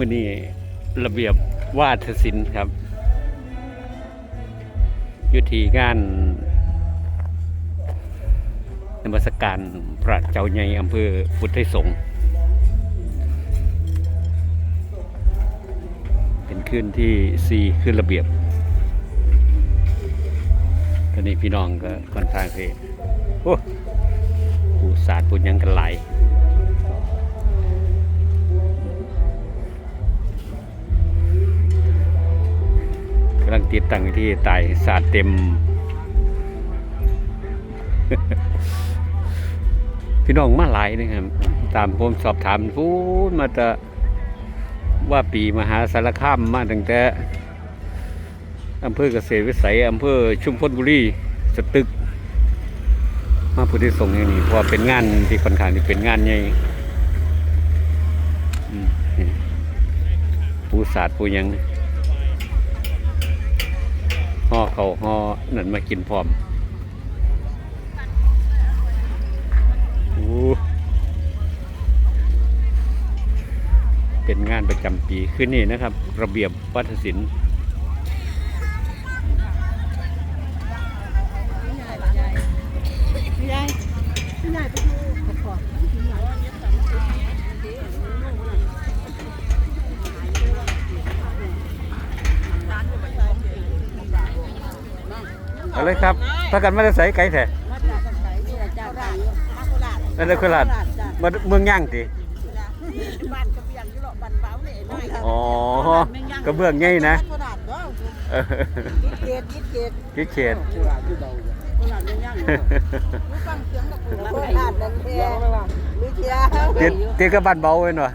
มื่อนี้ระเบียบวาทศิลป์ครับ ยุทีงานนมัสการพระเจ้าใหญ่อำเภอพุทธไทยสงฆ์เป็นขึ้นที่สี่ขึ้นระเบียบ ตอนนี้พี่น้องก็ค่อนข้างที่โอ้ปูศาสตร์ปูหยังกันหลาย ติดตั้งที่ไต่ศาสเต็ม พี่น้องมาหลายนะครับ ตามผมสอบถามพูดมาแต่ว่าปีมหาสารคามมาตั้งแต่อำเภอเกษตรวิสัยอำเภอชุมพลบุรีสตึก มาพุทธิส่งอย่างนี้เพราะเป็นงานที่ค่อนข้างที่เป็นงานใหญ่อืมนี่ปูศาสตร์ปูหยัง ห่อเขาห่อนั่นมากินพร้อมเป็นงานประจำปีขึ้นนี่นะครับ ระเบียบวัฒนศิลป์ เอาเลยครับถ้ากันไม่ได้ใส่ไก่แท้มาจากกันไสนี่เจ้าราชมาโคราชนั่นเลยคือหลาดจ้ะมาเมืองย่างติบ้านกระเบียงอยู่หรอกบ้านเบาเนี่ยน้อยอ๋อกระเบื้องใหญ่นะโคราชเนาะเออยิดเกตยิดเกตคิดเขตโคราชอยู่เบาโคราชยังยังรู้ฟังเสียงตะกูโคราชนั่นแท้มีเชียร์เตียเตียกับบ้านเบาเว้ยเนาะ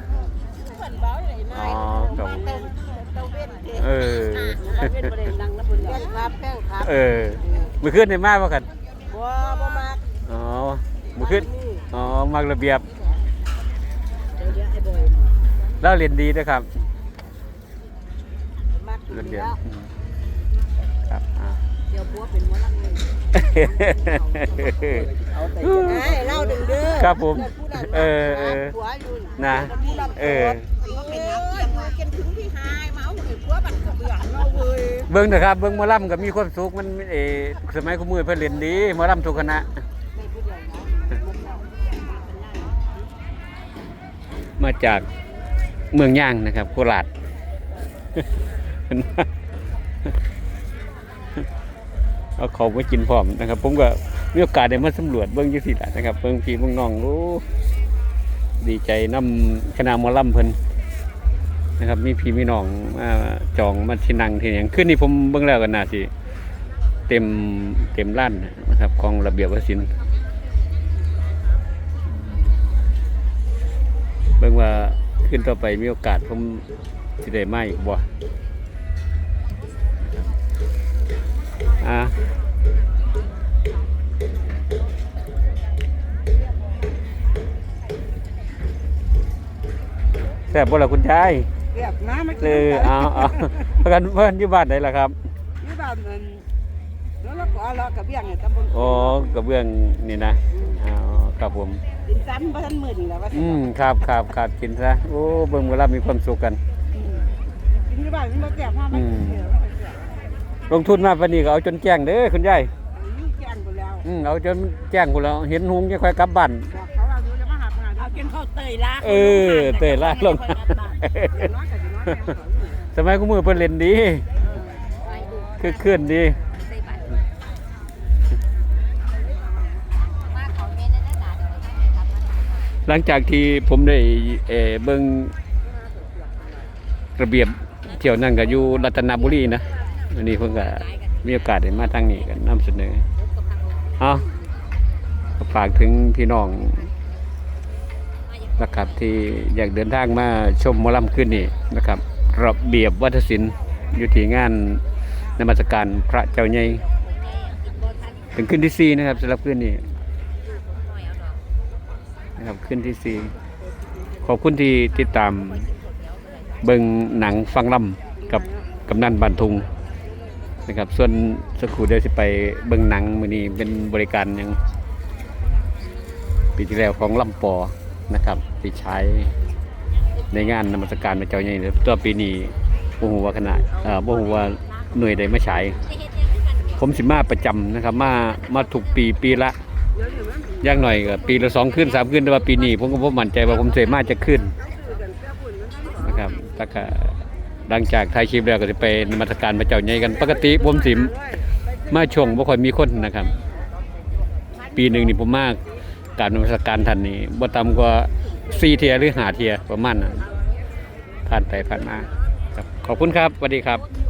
บ้านเบาเนี่ยน้อยอ๋อครับบ้านเต้าเต้าเว้นเกตเออบ้านเว้นบ่ได้ดังนะเพิ่นแป้งครับแป้งครับเออ มือขึ้นในมาบ่กันบ่บ่มากอ๋อมือขึ้นอ๋อมักระเบียบเดี๋ยวเดี๋ยวไอ้บอยแล้วเรียนดีนะครับมักระเบียบแล้วอืมครับอ่าเดี๋ยวปัวเป็นหมอลำเลยไอ้เล่าดึงเด้อครับผม เออเออผัวอยู่นะเออ เว้ยเบิ่งนะครับเบิ่งหมอลำก็มีความสุขมันเออสมัยกูมือเพิ่นเล่นดีหมอลำทุกคณะมาจากเมืองย่างนะครับ โคราชเอาของมากินพร้อมนะครับ ผมก็มีโอกาสได้มาสำรวจเบิ่งจังซี่ล่ะนะครับเบิ่งพี่เบิ่งน้องโอ้ดีใจนำคณะมอลำเพิ่น นะครับ มีพี่มีน้องมาจองมาที่นั่งที่หยังขึ้นนี่ผมเบิ่งแล้วก็น่าสิเต็มเต็มร้านนะครับของระเบียบวศิลป์เบิ่งว่าขึ้นต่อไปมีโอกาสผมสิได้มาอีกบ่อ่าแซ่บบ่ล่ะคุณยาย เรียบน้ำมาเออเอาเอาเพื่อนเพื่อนอยู่บ้านไหนล่ะครับนี่บ้านนั้นแล้วเราก็เอาเรากระเบื้องเนี่ยตำบลอ๋อกระเบื้องนี่นะอ๋อครับผม ดินซ้ำบ่ทันหมื่นแล้วว่าอืมครับครับครับกินซะโอ้เบิ่งเวลามีความสุขกันกินที่บ้านมันบ่แก่พ่อมันเสียลงทุนมาปานนี้ก็เอาจนแจ้งเด้อคุณยายนี่แก่นหมดแล้วอืมเอาจนแจ้งพุ่นแล้วเห็นหุงจะค่อยกลับบ้าน บอก กินข้าวเตยลาเออเตยลากลงน้อยก็สิน้อยแก่สมัยกูมือเพิ่นเล่นดีคือเคลื่อนดีหลังจากที่ผมได้เอ่อเบิ่งระเบียบเที่ยวนั่นก็อยู่รัตนบุรีนะวันนี้เพิ่งก็มีโอกาสได้มาทางนี้กันนำเสนอเอาก็ฝากถึงพี่น้อง นะครับ ที่อยากเดินทางมาชมมอลำขึ้นนี่นะครับ ระเบียบวัฒนศิลป์อยู่ที่งานนมัสการพระเจ้าใหญ่เป็นขึ้นที่สี่นะครับสำหรับขึ้นนี้นะครับขึ้นที่สี่ขอบคุณที่ติดตามเบิงหนังฟังลำกับกำนันบันทุงนะครับ ส่วนสักครู่เดี๋ยวจะไปเบิงหนังมือนี้เป็นบริการยังปีที่แล้วของลำปอ นะครับที่ใช้ในงานนมัสการพระเจ้าใหญ่ตัวปีนี้บ่ฮู้ว่าขนาดเอ่อบ่ฮู้ว่าหน่วยใดมาฉายผมสิมาประจำนะครับ มามาทุกปีปีละอย่างหน่อยก็ปีละสองขึ้นสามขึ้นแต่ว่าปีนี้ผมก็บ่มั่นใจว่าผมสิมาจะขึ้นนะครับแล้วก็หลังจากถ่ายคลิปแล้วก็สิไปนมัสการพระเจ้าใหญ่กัน ปกติผมสิมาช่วงบ่ค่อยมีคนนะครับ ปีหนึ่งนี่ผมมาก การนมัสการท่านนี้บ่ต่ำกว่า4เทียหรือหาเทียประมาณนั้นผ่านไปผ่านมาครับขอบคุณครับสวัสดีครับ